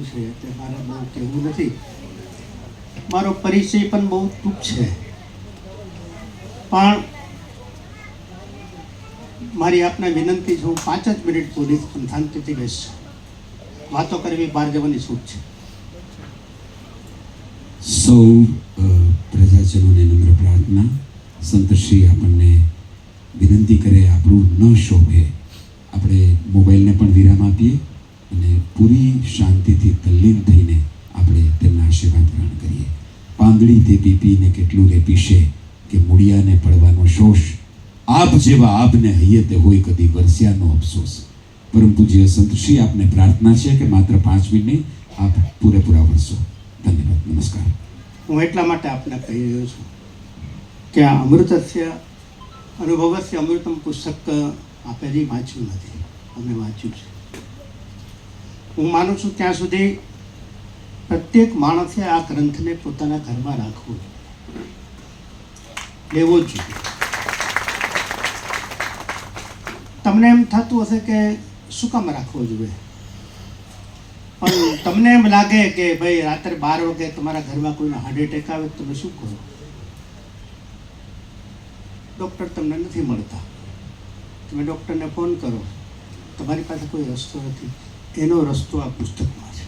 કીધું છે એટલે મારે બહુ કહેવું નથી. મારો પરિચય પણ બહુ ટૂંક છે. પણ મારી આપને વિનંતી છે, હું પાંચ જ મિનિટ બોલીશ પણ શાંતિથી બેસજો વાતો કરવી બહાર જવાની છૂટ છે. સૌ પ્રજાજનોને નમ્ર પ્રાર્થના. સંતશ્રી આપણને વિનંતી કરે, આપણું ન શોભે. આપણે મોબાઈલને પણ વિરામ આપીએ. અને પૂરી શાંતિથી તલ્લીન થઈને આપણે તેમના આશીર્વાદ ગ્રહણ કરીએ. પાંદડી તે પીપીને કેટલું રે પીશે કે મૂળિયાને પડવાનો શોષ? આપ જેવા આપને હૈયતે હોય કદી વરસ્યાનો અફસોસ. પરમ પૂજ્ય સંતશ્રી આપને પ્રાર્થના છે કે માત્ર પાંચ મિનિટ નહીં આપ પૂરેપૂરા વરસો. ધન્યવાદ, નમસ્કાર. હું એટલા માટે આપને કહી રહ્યો છું કે આ અમૃતસ્ય અનુભવસ્ય અમૃતમ પુસ્તક આપે હજી વાંચ્યું નથી. અમે વાંચ્યું છે. હું માનું છું ત્યાં સુધી પ્રત્યેક માણસે આ ગ્રંથને પોતાના ઘરમાં રાખવું લેવો જ જોઈએ. તમને એમ થતું હશે કે શું કામ રાખવો જોઈએ? પણ તમને એમ લાગે કે ભાઈ રાત્રે બાર વાગે તમારા ઘરમાં કોઈને હાર્ટ એટેક આવે તમે શું કરો? ડૉક્ટર તમને નથી મળતા. તમે ડૉક્ટરને ફોન કરો. તમારી પાસે કોઈ રસ્તો નથી. એનો રસ્તો આ પુસ્તકમાં છે.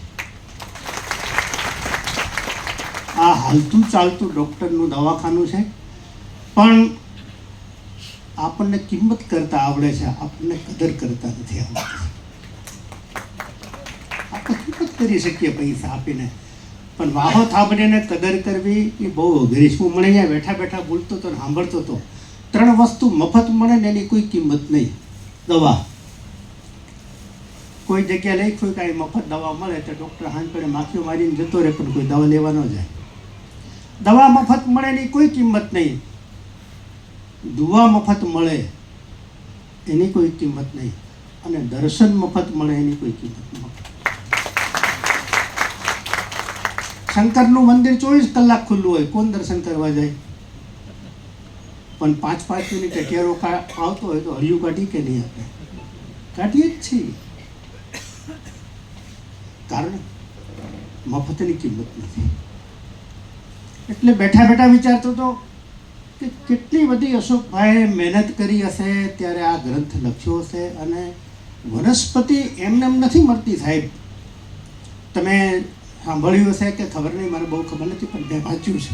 આ હાલતું ચાલતું ડૉક્ટરનું દવાખાનું છે. પણ આપણને કિંમત કરતા આવડે છે, આપણને કદર કરતા નથી આવડતી આપણે કિંમત કરી શકીએ પૈસા આપીને. પણ વાહો થાબડીને કદર કરવી એ બહુ અઘરી હું મને અહીંયા બેઠા બેઠા બોલતો હતો ને સાંભળતો હતો ત્રણ વસ્તુ મફત મળે ને એની કોઈ કિંમત નહીં. દવા. કોઈ જગ્યા લઈ, કોઈ કાંઈ મફત દવા મળે તો ડૉક્ટર હાથ પડે માખીઓ મારીને જતો રહે, પણ કોઈ દવા લેવા ન જાય. દવા મફત મળે એની કોઈ કિંમત નહીં. દુવા મફત મળે એની કોઈ કિંમત નહીં. અને દર્શન મફત મળે એની કોઈ કિંમત નહીં શંકરનું મંદિર ચોવીસ કલાક ખુલ્લું હોય, કોણ દર્શન કરવા જાય? પણ પાંચ પાંચ મિનિટ અગિયારો આવતો હોય તો હળિયું કાઢી કે નહીં આપણે? કાઢીએ જ છીએ. કારણ મફતની કિંમત નથી. એટલે બેઠા બેઠા વિચારતો હતો કે કેટલી બધી અશોકભાઈએ મહેનત કરી હશે, ત્યારે આ ગ્રંથ લખ્યો હશે અને વનસ્પતિ એમને એમ નથી મળતી સાહેબ. તમે સાંભળ્યું હશે કે ખબર નહીં મને બહુ ખબર નથી, પણ મેં વાંચ્યું છે.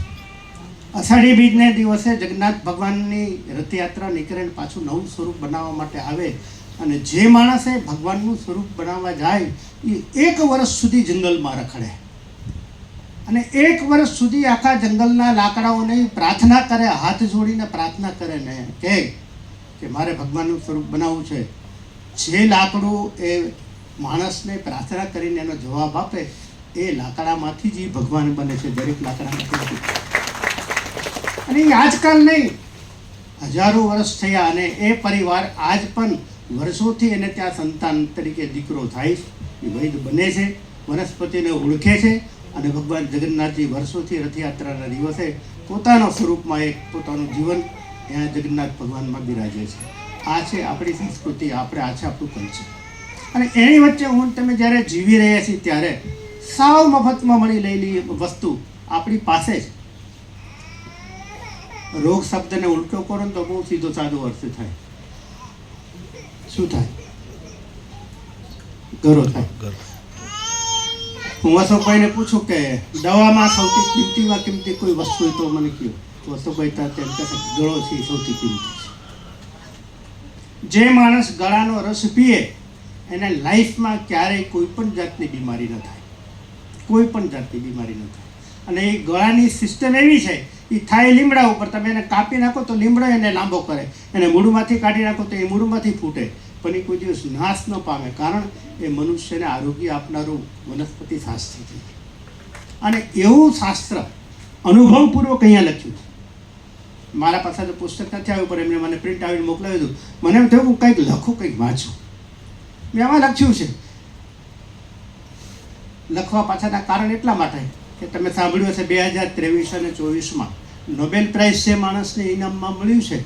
અષાઢી બીજને દિવસે જગન્નાથ ભગવાનની રથયાત્રા નીકળે પાછું નવું સ્વરૂપ બનાવવા માટે આવે અને જે માણસે ભગવાનનું સ્વરૂપ બનાવવા જાય એક વર્ષ સુધી જંગલમાં રખડે. અને એક વર્ષ સુધી આખા જંગલના લાકડાઓને પ્રાર્થના કરે, હાથ જોડીને પ્રાર્થના કરે ને કહે કે મારે ભગવાનનું સ્વરૂપ બનાવવું છે. જે લાકડું એ માણસને પ્રાર્થના કરીને એનો જવાબ આપે, એ લાકડામાંથી જ એ ભગવાન બને છે, દરેક લાકડામાંથી અને આજકાલ નહીં, હજારો વર્ષ થયા અને એ પરિવાર આજ પણ વર્ષોથી એને ત્યાં સંતાન તરીકે દીકરો થાય છે. એ બને છે, વનસ્પતિને ઓળખે છે અને ભગવાન જગન્નાથજી વર્ષોથી રથયાત્રાના દિવસે પોતાના સ્વરૂપમાં એક પોતાનું જીવન ત્યાં જગન્નાથ ભગવાનમાં બિરાજે છે. આ છે આપણી સંસ્કૃતિ, આપણે આ છે. આપણું કલ્ચર અને એની વચ્ચે હું, તમે જ્યારે જીવી રહ્યા છીએ ત્યારે સાવ મફતમાં મળી લેલી વસ્તુ આપણી પાસે જ. રોગ શબ્દને ઉલટો કરો ને તો બહુ સીધો સાદો અર્થ થાય. શું થાય? ગરો થાય હું અશોકભાઈને પૂછું કે દવામાં સૌથી કિંમતીમાં કિંમતી કોઈ વસ્તુ હોય તો મને કહો. તો અશોકભાઈ તેમ કહેશે ગળો છે સૌથી કિંમતી છે. જે માણસ ગળાનો રસ પીએ, એને લાઈફમાં ક્યારેય કોઈ પણ જાતની બીમારી ન થાય. કોઈ પણ જાતની બીમારી ન થાય. અને એ ગળાની સિસ્ટમ એવી છે, એ થાય લીમડા ઉપર. તમે એને કાપી નાખો તો લીમડો એને લાંબો કરે. એને મૂળમાંથી કાઢી નાખો તો એ મૂળમાંથી ફૂટે. પણ એ કોઈ દિવસ નાશ ન પામે, કારણ એ મનુષ્યને આરોગ્ય આપનારું વનસ્પતિ શાસ્ત્ર છે. અને એવું શાસ્ત્ર અનુભવપૂર્વક અહીંયા લખ્યું છે. મારા પાસે તો પુસ્તક નથી આવ્યું, પણ એમને મને પ્રિન્ટ આવીને મોકલાવ્યું હતું. મને એમ થયું હું કંઈક લખું, કંઈક વાંચું. મેં આમાં લખ્યું છે. લખવા પાછળના કારણ એટલા માટે કે તમે સાંભળ્યું હશે, બે હજાર ત્રેવીસ અને ચોવીસમાં નોબેલ પ્રાઇઝ જે માણસને ઇનામમાં મળ્યું છે.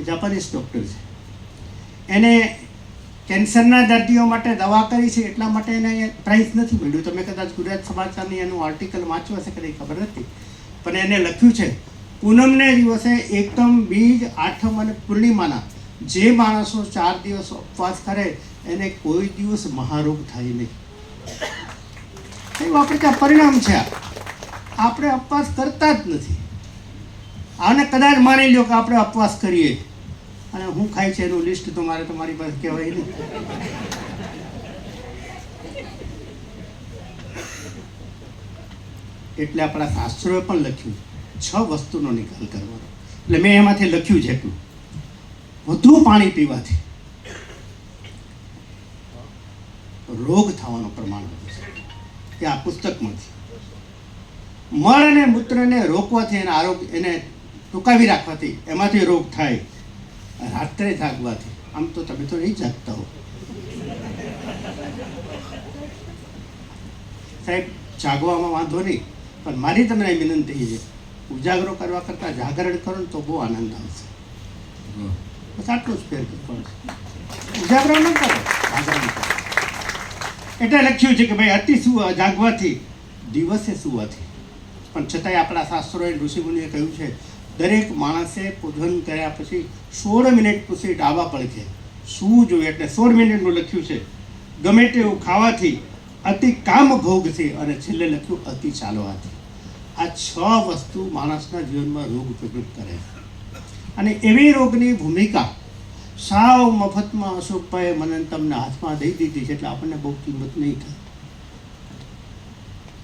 એ જાપાનીઝ ડૉક્ટર છે. એને કેન્સરના દર્દીઓ માટે દવા કરી છે, એટલા માટે એને પ્રાઇઝ નથી મળ્યું. તમે કદાચ ગુજરાત સમાચારની એનું આર્ટિકલ વાંચ્યું હશે, કદાચ ખબર નથી. પણ એને લખ્યું છે, પૂનમને દિવસે એકમ બીજ, આઠમ અને પૂર્ણિમાના જે માણસો ચાર દિવસ ઉપવાસ કરે, એને કોઈ દિવસ મહારોગ થાય નહીં. એવું આપણે ત્યાં પરિણામ છે આપણે ઉપવાસ કરતા જ નથી. આને કદાચ માની લો કે આપણે ઉપવાસ કરીએ. અને હું ખાય છે એનું લિસ્ટ તો મારે તમારી પાસે કહેવાય નહીં. એટલે આપણા શાસ્ત્રોએ પણ લખ્યું છ. વસ્તુનો નિકાલ કરવાનો. એટલે મેં એમાંથી લખ્યું છે એટલું. વધુ પાણી પીવાથી રોગ થવાનું પ્રમાણ વધે છે. એ આ પુસ્તકમાંથી. મળ અને મૂત્રને રોકવાથી એના આરોગ્ય એને ટૂંકાવી રાખવાથી એમાંથી રોગ થાય. રાત્રે જાગવાથી. આમ તો તમે તો નહીં જાગતા હો. સાહેબ જાગવામાં વાંધો નહીં પણ મારી તમને વિનંતી છે ઉજાગરો કરવા કરતાં જાગરણ કરો ને તો બહુ આનંદ આવશે. બસ આટલું જ ફેર ઉજાગરો ન કરો જાગરણ કરો. એટલે લખ્યું છે કે ભાઈ અતિ સુવા જાગવાથી દિવસે સુવાથી. પણ છતાંય આપણા શાસ્ત્રોએ ઋષિમુનિએ કહ્યું છે દરેક માણસે પૂજન કર્યા પછી સોળ મિનિટ પછી ડાબા પડખે સૂવું જોઈએ? એટલે સોળ મિનિટનું લખ્યું છે, ગમે તેવું ખાવાથી અતિ કામ ભોગથી અને છેલ્લે લખ્યું, અતિ ચાલવાથી. આ છ વસ્તુ માણસના જીવનમાં રોગ પ્રગટ કરે. અને એવી રોગની ભૂમિકા સાવ મફતમાં અશોકભાઈ મને તમને હાથમાં દઈ દીધી છે, એટલે આપણને બહુ કિંમત નહીં થાય.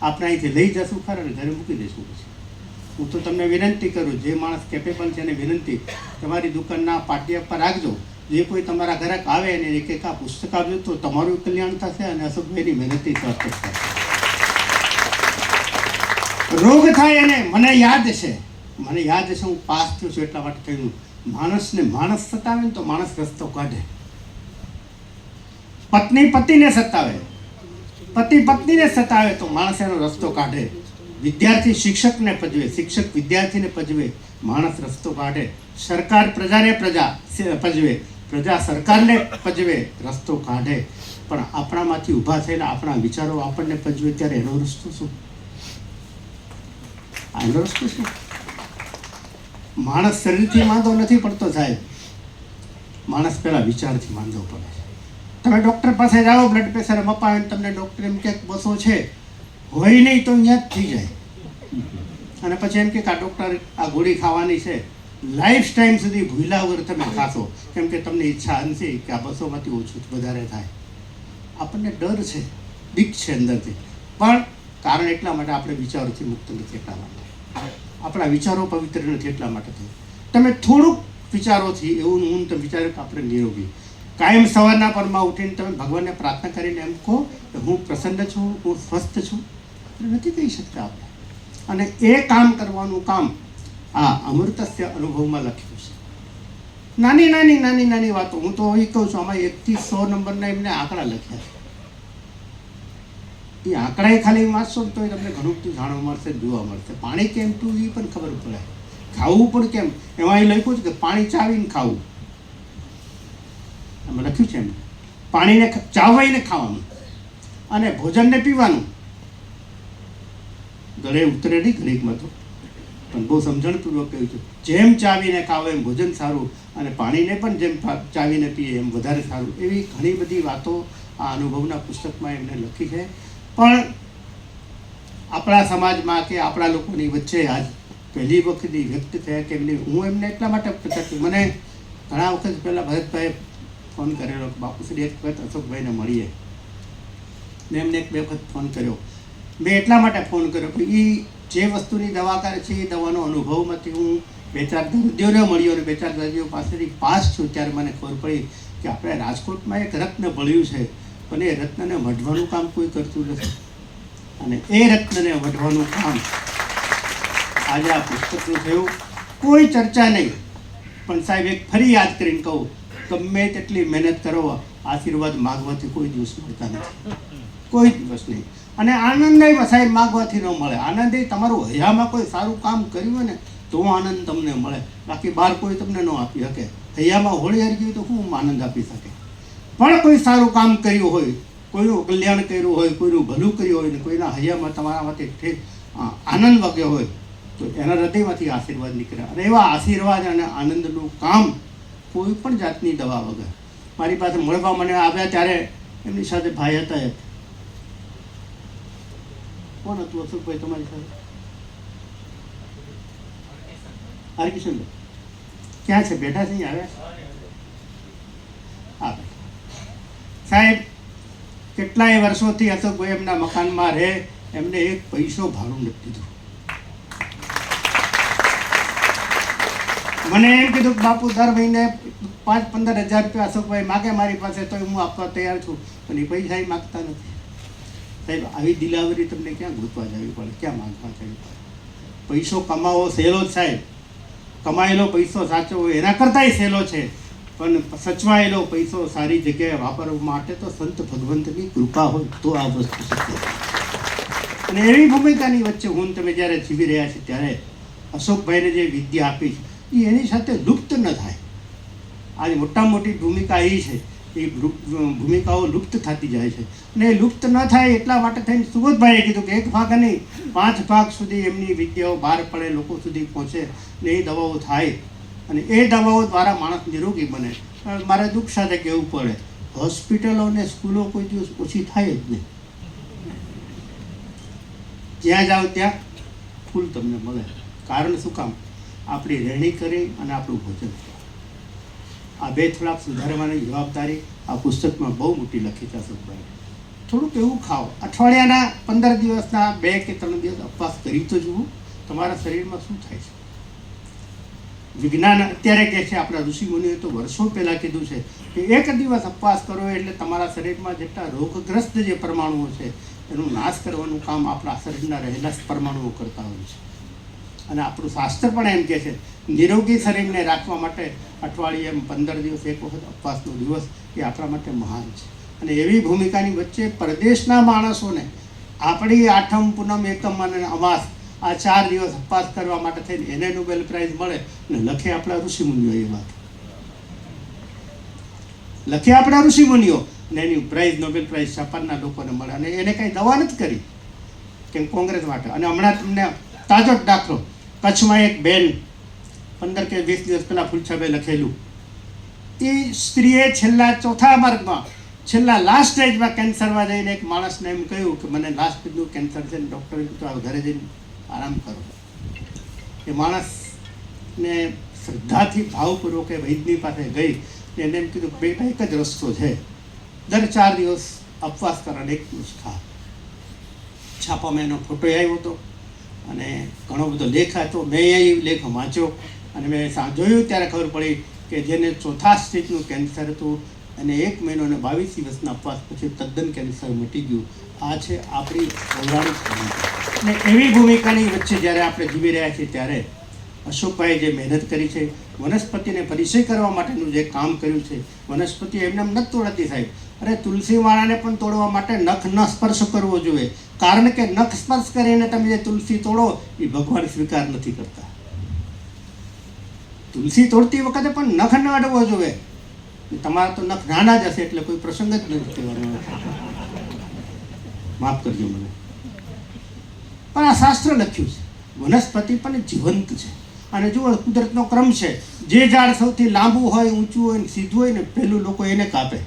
આપણે અહીંથી લઈ જશું ખરા ઘરે મૂકી દઈશું પછી. હું તો તમને વિનંતી કરું, જે માણસ કેપેબલ છે એને વિનંતી, તમારી દુકાનના પાટિયા પર રાખજો. જે કોઈ તમારા ગ્રાહક આવે અને એક એક આ પુસ્તક આપજો, તો તમારું કલ્યાણ થશે અને અશોકભાઈની મહેનતથી સાર્થક થશે. રોગ થાય અને મને યાદ છે. મને યાદ છે, હું પાસ થયો છું એટલા માટે થયું. માણસને માણસ સતાવે ને તો માણસ રસ્તો કાઢે. પત્ની પતિને સતાવે. પતિ પત્નીને સતાવે તો માણસ એનો રસ્તો કાઢે. વિદ્યાર્થી શિક્ષકને પજવે શિક્ષક વિદ્યાર્થીને પજવે માણસ રસ્તો કાઢે, સરકાર પ્રજાને પ્રજા પજવે પ્રજા સરકારને પજવે રસ્તો કાઢે. પણ આપણામાંથી ઊભા થયેલા આપણા વિચારો આપણને પજવે ત્યારે એનો રસ્તો શું? આ એનો રસ્તો શું? માણસ શરીરથી માંદો નથી પડતો સાહેબ. માણસ પહેલા વિચારથી માંદો પડે તમે ડૉક્ટર પાસે જાઓ બ્લડ પ્રેશર મપાવે તમને ડૉક્ટર એમ કે બસો છે. હોય નહીં તો અહીંયા જ થઈ જાય. અને પછી એમ કે આ ડૉક્ટર આ ગોળી ખાવાની છે. લાઈફ ટાઈમ સુધી ભૂલા વગર તમે ખાશો. કેમ કે તમને ઈચ્છા નથી કે આ બસોમાંથી ઓછું વધારે થાય. આપણને ડર છે. બીક છે અંદરથી. પણ કારણ એટલા માટે આપણે વિચારોથી મુક્ત નથી એટલા માટે. આપણા વિચારો પવિત્ર નથી એટલા માટે થયું. તમે થોડુંક વિચારોથી એવું હું તમે વિચારો આપણે નિરોગી. કાયમ સવારના પરમાં ઉઠીને તમે ભગવાનને પ્રાર્થના કરીને એમ કહો કે હું પ્રસન્ન છું, હું સ્વસ્થ છું. નથી કહી શકતા આપણે. અને એ કામ કરવાનું કામ આ અમૃતસ્ય અનુભવમાં લખ્યું છે. નાની નાની નાની નાની વાતો. હું તો એ કહું છું, આમાં એકથી સો નંબરના એમને આંકડા લખ્યા છે. એ આંકડા ખાલી વાંચશો તો તો તમને ઘણું બધું જાણવા મળશે, જોવા મળશે. પાણી કેમ પીવું એ પણ ખબર પડે. ખાવું પણ કેમ? એમાં એ લખ્યું છે કે પાણી ચાવીને ખાવું. એમાં લખ્યું છે એમ. પાણીને ચાવાઈને ખાવાનું અને ભોજનને પીવાનું. ગળે ઉતરે નહીં ઘડીકમાં તો પણ બહુ સમજણપૂર્વક કહ્યું છે. જેમ ચાવીને ખાવ એમ ભોજન સારું અને પાણીને પણ જેમ ચાવીને પીએ એમ વધારે સારું. એવી ઘણી બધી વાતો આ અનુભવના પુસ્તકમાં એમને લખી છે. પણ આપણા સમાજમાં કે આપણા લોકોની વચ્ચે આજ પહેલી વખત વ્યક્ત થયા કે એમની, હું એમને એટલા માટે મને ઘણા વખત પહેલાં ભરતભાઈએ ફોન કરેલો બાપુ બાપુશ્રી એક વખત અશોકભાઈને મળીએ. મેં એમને એક બે વખત ફોન કર્યો. મેં એટલા માટે ફોન કર્યો કે એ જે વસ્તુની દવા કરે છે એ દવાનો અનુભવમાંથી હું બે ચાર દર્દીઓને મળ્યો અને બે ચાર દર્દીઓ પાસેથી પાસ છું, ત્યારે મને ખબર પડી કે આપણે રાજકોટમાં એક રત્ન ભળ્યું છે પણ એ રત્નને મઢવાનું કામ કોઈ કરતું નથી. અને એ રત્નને વઢવાનું કામ આજે આ પુસ્તકનું થયું. કોઈ ચર્ચા નહીં. પણ સાહેબ, એક ફરી યાદ કરીને કહું ગમે તેટલી મહેનત કરો, આશીર્વાદ માગવાથી કોઈ દિવસ મળતા નથી. કોઈ દિવસ નહીં. અને આનંદ સાહેબ માગવાથી ન મળે. આનંદ એ તમારું હૈયામાં કોઈ સારું કામ કર્યું હોય ને, તો આનંદ તમને મળે. બાકી બહાર કોઈ તમને ન આપી શકે. હૈયામાં હોળી હરી તો શું આનંદ આપી શકે? પણ કોઈ સારું કામ કર્યું હોય, કોઈનું કલ્યાણ કર્યું હોય, કોઈનું ભલું કર્યું હોય ને, કોઈના હૈયામાં તમારા માટે આનંદ વગે હોય, તો એના હૃદયમાંથી આશીર્વાદ નીકળે. અને એવા આશીર્વાદ અને આનંદનું કામ કોઈ પણ જાતની દવા વગર. મારી પાસે મળવા મને આવ્યા ત્યારે એમની સાથે ભાઈ હતા એક. કોણ હતું અશોકભાઈ તમારી સાથે? હરકિશનભાઈ. ક્યાં છે? બેઠા છે આવ્યા હા સાહેબ, કેટલાય વર્ષોથી અશોકભાઈ એમના મકાનમાં રહે, એમને એક પૈસો ભાડું નથી દીધું. મને એમ કીધું બાપુ, દર મહિને પાંચ પંદર હજાર રૂપિયા અશોકભાઈ માગે મારી પાસે તો હું આપવા તૈયાર છું. પણ એ પૈસા એ માગતા નથી. સાહેબ, આવી દિલાવરી તમને ક્યાં ગોતવા જવી પડે? ક્યાં માગવા જવી પડે? પૈસો કમાવો સહેલો જ સાહેબ. કમાયેલો પૈસો સાચવો એના કરતાંય સહેલો છે. પણ સચવાયેલો પૈસો સારી જગ્યાએ વાપરવા માટે તો સંત ભગવંતની કૃપા હોય, તો આ વસ્તુ અને એવી ભૂમિકાની વચ્ચે હું તમે જ્યારે જીવી રહ્યા છે ત્યારે અશોકભાઈને જે વિદ્યા આપી છે એ એની સાથે લુપ્ત ન થાય. આજે મોટા મોટી ભૂમિકા એ છે, એ ભૂમિકાઓ લુપ્ત થતી જાય છે. અને એ લુપ્ત ન થાય એટલા માટે થઈને સુબોધભાઈએ કીધું કે એક ભાગ નહીં પાંચ ભાગ સુધી એમની વિદ્યાઓ બહાર પડે, લોકો સુધી પહોંચે ને એ દવાઓ થાય. અને એ દવાઓ દ્વારા માણસ નિરોગી બને. મારે દુઃખ સાથે કહેવું પડે, હોસ્પિટલો અને સ્કૂલો કોઈ દિવસ ઓછી થાય જ નહીં. જ્યાં જાઓ ત્યાં ફૂલ તમને મળે. કારણ શું કામ? આપણી રહેણી કરી અને આપણું ભોજન આ બે થોડાક સુધારવાની જવાબદારી આ પુસ્તકમાં બહુ મોટી લખી અશોકભાઈ થોડુંક એવું ખાઓ. અઠવાડિયાના પંદર દિવસના બે કે ત્રણ દિવસ ઉપવાસ કરી તો જુઓ, તમારા શરીરમાં શું થાય છે? વિજ્ઞાન અત્યારે કહે છે, આપણા ઋષિ મુનિઓએ તો વર્ષો પહેલાં કીધું છે કે એક દિવસ અપવાસ કરો એટલે તમારા શરીરમાં જેટલા રોગગ્રસ્ત જે પરમાણુઓ છે, એનું નાશ કરવાનું કામ આપણા શરીરના રહેલા પરમાણુઓ કરતા હોય છે. અને આપણું શાસ્ત્ર પણ એમ કહે છે, નિરોગી શરીરને રાખવા માટે અઠવાડિયે એમ પંદર દિવસ એક વખત ઉપવાસનો દિવસ એ આપણા માટે મહાન છે. અને એવી ભૂમિકાની વચ્ચે પરદેશના માણસોને આપણી આઠમ, પૂનમ, એકમ અને અમાસ આ ચાર દિવસ ઉપવાસ કરવા માટે થઈને એને નોબેલ પ્રાઇઝ મળે અને લખે આપણા ઋષિમુનિઓ એ વાત. લખે આપણા ઋષિમુનિઓ અને એની પ્રાઇઝ, નોબેલ પ્રાઇઝ જાપાનના લોકોને મળે. અને એને કાંઈ દવા નથી કરી, કેમ કોંગ્રેસ માટે. અને હમણાં તમને તાજો દાખલો કચ્છમાં એક બેન, પંદર કે વીસ દિવસ પહેલાં ફૂલછાબે લખેલું. એ સ્ત્રીએ છેલ્લા ચોથા માર્ગમાં, છેલ્લા લાસ્ટ સ્ટેજમાં કેન્સરમાં જઈને એક માણસને એમ કહ્યું કે મને લાસ્ટ સ્ટેજનું કેન્સર છે ને ડૉક્ટરે કીધું ઘરે જઈને આરામ કરો. એ માણસને શ્રદ્ધાથી ભાવપૂર્વક એ વૈદ્યની પાસે ગઈ એને એમ કીધું બેટા, એક જ રસ્તો છે. દર ચાર દિવસ અપવાસ કરવાનો એક દિવસ ખા છાપામાં એનો ફોટો આવ્યો હતો. અને ઘણો બધો લેખ હતો. મેં એ લેખ વાંચ્યો અને મેં જોયું ત્યારે ખબર પડી કે જેને ચોથા સ્ટેજનું કેન્સર હતું અને એક મહિનો અને બાવીસ દિવસના અપવાસ પછી તદ્દન કેન્સર મટી ગયું. આ છે આપણી પૌરાણિક અને એવી ભૂમિકાની વચ્ચે જ્યારે આપણે જીવી રહ્યા છીએ ત્યારે અશોકભાઈએ જે મહેનત કરી છે, વનસ્પતિને પરિચય કરવા માટેનું જે કામ કર્યું છે, વનસ્પતિ એમને એમ નથી તોડતી સાહેબ. અરે તુલસી માળાને પણ તોડવા માટે નખ ન સ્પર્શ કરવો જોઈએ. કારણ કે નખ સ્પર્શ કરીને તમે જે તુલસી તોડો, એ ભગવાન સ્વીકાર નથી કરતા. તુલસી તોડતી વખતે પણ નખ ન અડવો જોઈએ. તમારા તો નખ નાના જ હશે એટલે કોઈ પ્રસંગ જ નથી કહેવાનો. માફ કરજો મને. પણ આ શાસ્ત્ર લખ્યું છે. વનસ્પતિ પણ જીવંત છે. અને જુઓ, કુદરતનો ક્રમ છે. જે ઝાડ સૌથી લાંબુ હોય, ઊંચું હોય ને સીધું હોય ને પહેલું લોકો એને કાપે.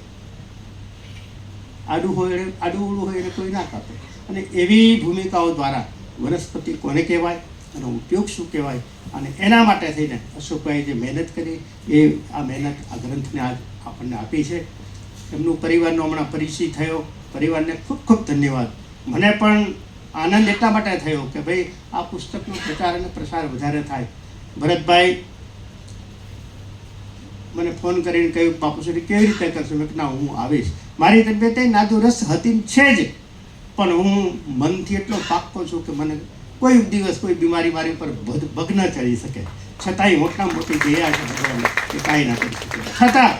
આડું હોય, આડું ઉડું હોય એને કોઈ ના કાપે. અને એવી ભૂમિકાઓ દ્વારા વનસ્પતિ કોને કહેવાય, એનો ઉપયોગ શું કહેવાય, અને એના માટે થઈને અશોકભાઈ જે મહેનત કરી, એ આ મહેનત, આ ગ્રંથને આજ આપણને આપી છે. એમનું પરિવારનો હમણાં પરિચય થયો. પરિવારને ખૂબ ખૂબ ધન્યવાદ. મને પણ આનંદ એટલા માટે થયો કે ભાઈ, આ પુસ્તકનો પ્રચાર અને પ્રસાર વધારે થાય. ભરતભાઈ મને ફોન કરીને કહ્યું, બાપુશ્રી, કેવી રીતે કરશો? મેં ના, હું આવીશ. મારી તબિયત નાદુરસ્ત હતી છે જ. પણ હું મનથી એટલો પાક્કો છું કે મને કોઈ દિવસ કોઈ બીમારી મારી ઉપર ભગ- ભગ ન ચડી શકે. છતાંય મોટામાં મોટી દયા છે ભગવાનની એ કાંઈ ના કરી શકે. છતાં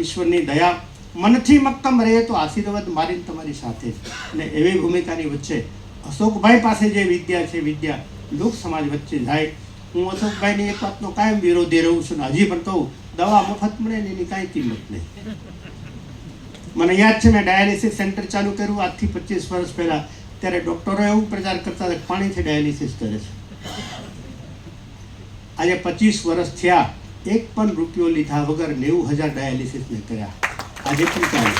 ઈશ્વરની દયા મનથી મક્કમ રહે તો આશીર્વાદ મારીને તમારી સાથે અને એવી ભૂમિકાની વચ્ચે અશોકભાઈ પાસે જે વિદ્યા છે, વિદ્યા લોક સમાજ વચ્ચે જાય, હું અશોકભાઈની એક વાતનો કાયમ વિરોધી રહું છું ને હજી પણ કહું દવા મફત મળે ને એની કાંઈ કિંમત નહીં. મને યાદ છે, મેં ડાયાલિસિસ સેન્ટર ચાલુ કર્યું. આજથી પચીસ વર્ષ પહેલાં ત્યારે ડૉક્ટરો એવું પ્રચાર કરતા હતા પાણીથી ડાયાલિસિસ કરે છે. આજે પચીસ વર્ષ થયા, એક પણ રૂપિયો લીધા વગર નેવું હજાર ડાયાલિસિસ ને કર્યા. આજે પણ ચાલે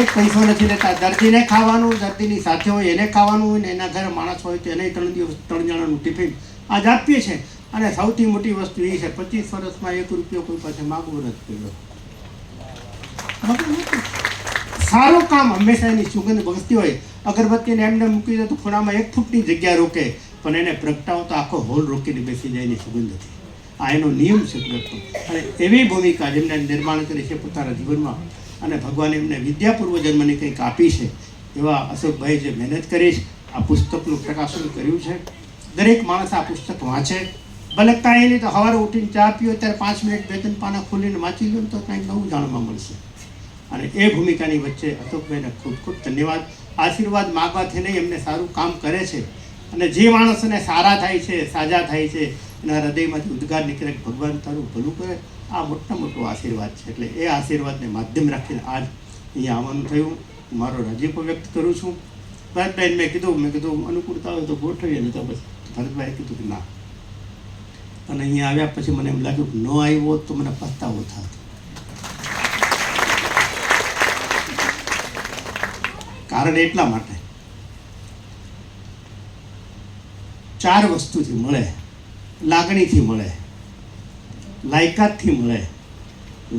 એક પૈસો નથી લેતા. દર્દીને ખાવાનું, દર્દીની સાથે હોય એને ખાવાનું હોય ને એના ઘરે માણસ હોય તો એને ત્રણ દિવસ, ત્રણ જણાનું ટિફિન આજ આપીએ છીએ. અને સૌથી મોટી વસ્તુ એ છે, પચીસ વર્ષમાં એક રૂપિયો કોઈ પાસે માગવો નથી પડ્યો. સારું કામ હંમેશા એની સુગંધ ભગતી હોય. અગરબત્તીને એમને મૂકી દે તો ખૂણામાં એક ફૂટની જગ્યા રોકે, પણ એને પ્રગટાવો તો આખો હોલ રોકીને બેસી જાય એની સુગંધથી. આ એનો નિયમ છે પ્રગટો. અને એવી ભૂમિકા જેમને નિર્માણ કરી છે પોતાના જીવનમાં અને ભગવાને એમને વિદ્યાપૂર્વ પૂર્વજન્મની કંઈક આપી છે, એવા અશોકભાઈ જે મહેનત કરી આ પુસ્તકનું પ્રકાશન કર્યું છે. દરેક માણસ આ પુસ્તક વાંચે. ભલે કાંઈ નહીં તો સવારે ઉઠીને ચા પીઓ ત્યારે પાંચ મિનિટ બે ત્રણ પાના ખોલીને વાંચી લો તો કંઈક નવું જાણવા મળશે. અને એ ભૂમિકાની વચ્ચે અશોકભાઈને ખૂબ ખૂબ ધન્યવાદ. આશીર્વાદ માગવાથી નહીં એમને સારું કામ કરે છે અને જે માણસને સારા થાય છે, સાજા થાય છે એના હૃદયમાંથી ઉદ્ગાર નીકળે ભગવાન તારું ભલું કરે, આ મોટા મોટો આશીર્વાદ છે. એટલે એ આશીર્વાદને માધ્યમ રાખીને આજ અહીંયા આવવાનું થયું. મારો રાજીપો વ્યક્ત કરું છું. ભરતભાઈને મેં કીધું મેં કીધું, અનુકૂળતા હોય તો ગોઠવીએ ને તો બસ. ભરતભાઈએ કીધું કે ના. અને અહીંયા આવ્યા પછી મને એમ લાગ્યું કે ન આવ્યો તો મને પસ્તાવો થાત. કારણ એટલા માટે. ચાર વસ્તુથી મળે, લાગણીથી મળે, લાયકાતથી મળે,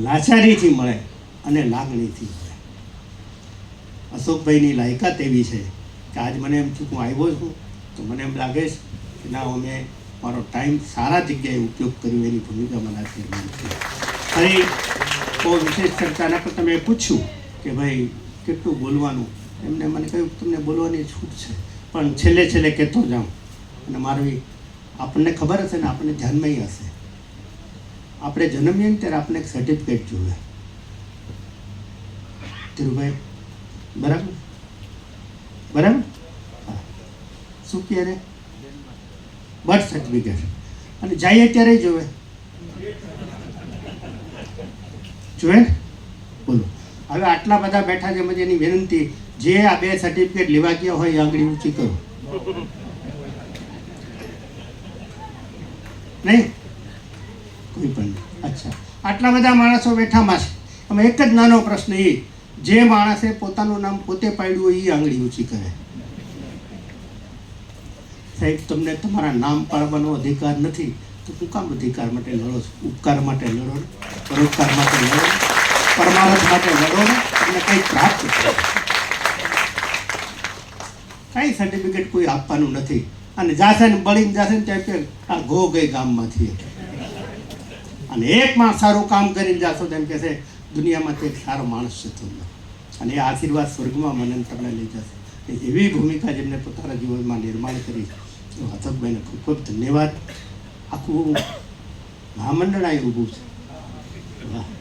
લાચારીથી મળે અને લાગણીથી મળે. અશોકભાઈની લાયકાત એવી છે કે આજ મને એમ થયું હું આવ્યો છું, તો મને એમ લાગે છે કે ના, અમે મારો ટાઈમ સારા જગ્યાએ ઉપયોગ કર્યો એની ભૂમિકા મનાથી ફરી બહુ વિશેષ ચર્ચા ના પણ તમે પૂછ્યું કે ભાઈ કેટલું બોલવાનું એમને મને કહ્યું, તમને બોલવાની છૂટ છે, પણ છેલ્લે છેલ્લે કહેતો જાઉં. અને મારું આપણને ખબર હશે ને આપણને ધ્યાનમાં હશે. આપણે જન્મીએ ને ત્યારે આપણે એક સર્ટિફિકેટ જોઈએ ધીરુભાઈ, બરાબર? બરાબર? શું કહે બર્થ સર્ટિફિકેટ અને જઈએ ત્યારે જોવે. જોવે બોલો. હવે આટલા બધા બેઠા છે મને એની વિનંતી, જે આ બે સર્ટિફિકેટ લેવા ગયા હોય આંગળી ઊંચી કરો. નહીં? કોઈ પણ. અચ્છા. આટલા બધા માણસો બેઠામાં છે. અમે એક જ નાનો પ્રશ્ન એ, જે માણસે પોતાનું નામ પોતે પાડ્યું હોય એ આંગળી ઊંચી કરે. સાહેબ, તમને તમારા નામ પાડવાનો અધિકાર નથી. તો શું કામ અધિકાર માટે લડો ઉપકાર માટે લડો પરોપકાર માટે લડો પરમાર્થ માટે લડો ને, તમને કંઈ પ્રાપ્ત કાંઈ સર્ટિફિકેટ કોઈ આપવાનું નથી. અને જાશે ને, બળીને જાશે ને કે આ ગો ગઈ ગામમાંથી અને એક માણસ સારું કામ કરીને જાશો તેમ કહેશે, દુનિયામાં તે સારો માણસ છે તમને અને એ આશીર્વાદ સ્વર્ગમાં મને તમને લઈ જશે. એવી ભૂમિકા જેમને પોતાના જીવનમાં નિર્માણ કરી. તો હતકભાઈને ખૂબ ખૂબ ધન્યવાદ. આખું મહામંડળ અહીં ઊભું છે. વાહ.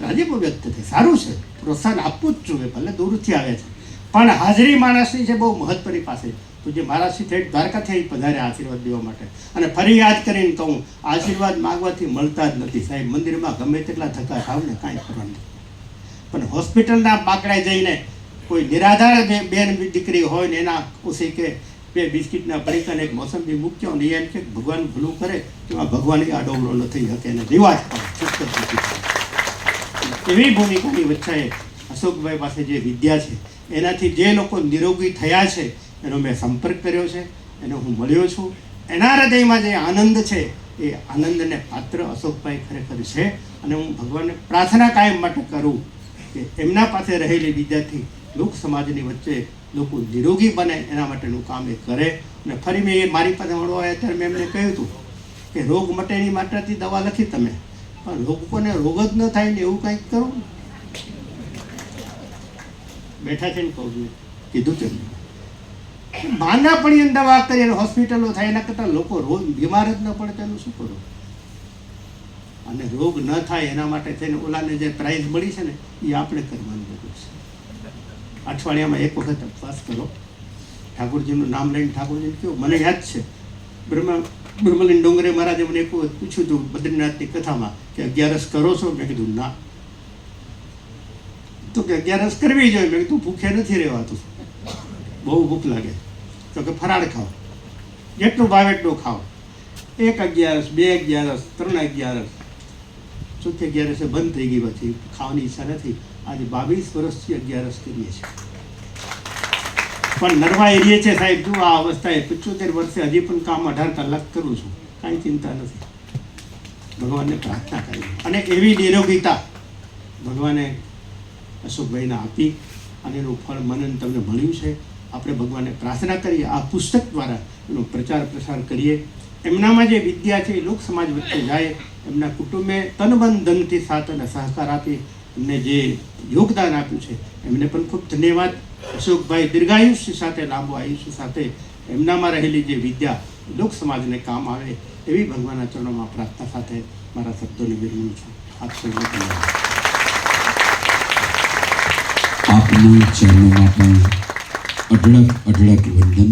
રાજીપો વ્યક્ત થાય સારું છે. પ્રોત્સાહન આપવું જ જોઈએ. ભલે દૂરથી આવે છે. પણ હાજરી માણસની છે બહુ મહત્વની પાસે તો જે મારા થઈ, દ્વારકાથી અહીં પધારે આશીર્વાદ દેવા માટે. અને ફરી યાદ કરીને કહું, આશીર્વાદ માગવાથી મળતા જ નથી. સાહેબ, મંદિરમાં ગમે તેટલા ધક્કા ખાવ ને કાંઈ કરવાનું. પણ હોસ્પિટલના બાકડાએ જઈને કોઈ નિરાધાર બેન દીકરી હોય ને એના ઉસી કે બે બિસ્કિટના પડીકાને એક મોસંબી મૂક્યો ને એમ કે ભગવાન ભૂલું કરે એમાં ભગવાન આડોવડો નથી થઈ શકે એને રિવાજ એવી ભૂમિકાની વચ્ચે અશોકભાઈ પાસે જે વિદ્યા છે, એનાથી જે લોકો નિરોગી થયા છે, એનો મેં સંપર્ક કર્યો છે, એને હું મળ્યો છું. એના હૃદયમાં જે આનંદ છે, એ આનંદને પાત્ર અશોકભાઈ ખરેખર છે અને હું ભગવાનને પ્રાર્થના કાયમ માટે કરું કે એમના પાસે રહેલી વિદ્યાથી લોક સમાજની વચ્ચે લોકો નિરોગી બને, એના માટેનું કામ એ કરે. અને ફરી મેં એ મારી પાસે મળવા આવ્યા ત્યારે મેં એમને કહ્યું હતું કે રોગ મટેની માત્રાથી દવા લખી તમે. લોકોને રોગ જ ન થાય ને એવું કંઈક કરો બેઠા છે ને કહું છું. કીધું છે માંદા પડીને દવા કરી અને હોસ્પિટલો થાય, એના કરતાં લોકો રોજ બીમાર જ ન પડે તેનું શું કરો? અને રોગ ન થાય એના માટે થઈને ઓલાને જે પ્રાઇઝ મળી છે ને એ આપણે કરવાની જરૂર છે. અઠવાડિયામાં એક વખત ઉપવાસ કરો. ઠાકોરજીનું નામ લઈને ઠાકોરજીને કહ્યું મને યાદ છે, બ્રહ્મા બ્રહ્મલીન ડોંગરે મહારાજે મને એક પૂછ્યું હતું બદ્રીનાથની કથામાં કે અગિયારસ કરો છો? મેં કીધું, ના. તો કે, અગિયારસ કરવી જોઈએ. મેં કીધું, ભૂખે નથી રહેવાતું. બહુ ભૂખ લાગે. તો કે, ફરાળ ખાઓ. જેટલું ભાવે એટલું ખાઓ. એક અગિયારસ, બે અગિયારસ, ત્રણ અગિયારસ. ચોથી અગિયારસે બંધ થઈ ગઈ પછી ખાવાની ઈચ્છા નથી. આજે બાવીસ વર્ષથી અગિયારસ કરીએ છીએ. પણ નરવા એરિયે છે સાહેબ, જો આ અવસ્થાએ પંચોતેર વર્ષે હજી પણ કામ અઢાર કલાક કરું છું. કાંઈ ચિંતા નથી. ભગવાનને પ્રાર્થના કરી. અને એવી નિરોગીતા ભગવાને અશોકભાઈને આપી અને એનું ફળ મનન તમને મળ્યું છે. આપણે ભગવાનને પ્રાર્થના કરીએ, આ પુસ્તક દ્વારા એનો પ્રચાર પ્રસાર કરીએ. એમનામાં જે વિદ્યા છે, એ લોક સમાજ વચ્ચે જાય. એમના કુટુંબે તનબન ધનથી સાથ અને સહકાર આપી એમને જે યોગદાન આપ્યું છે, એમને પણ ખૂબ ધન્યવાદ. અશોકભાઈ દીર્ઘાયુષ્ય સાથે, લાંબુ આયુષ્ય સાથે એમનામાં રહેલી જે વિદ્યા, લોક સમાજને કામ આવે એવી ભગવાનના ચરણોમાં પ્રાર્થના સાથે મારા શબ્દોને વિરમું છું. આપ સૌને આપના ચરણોમાં પણ અઢળક અઢળક વંદન.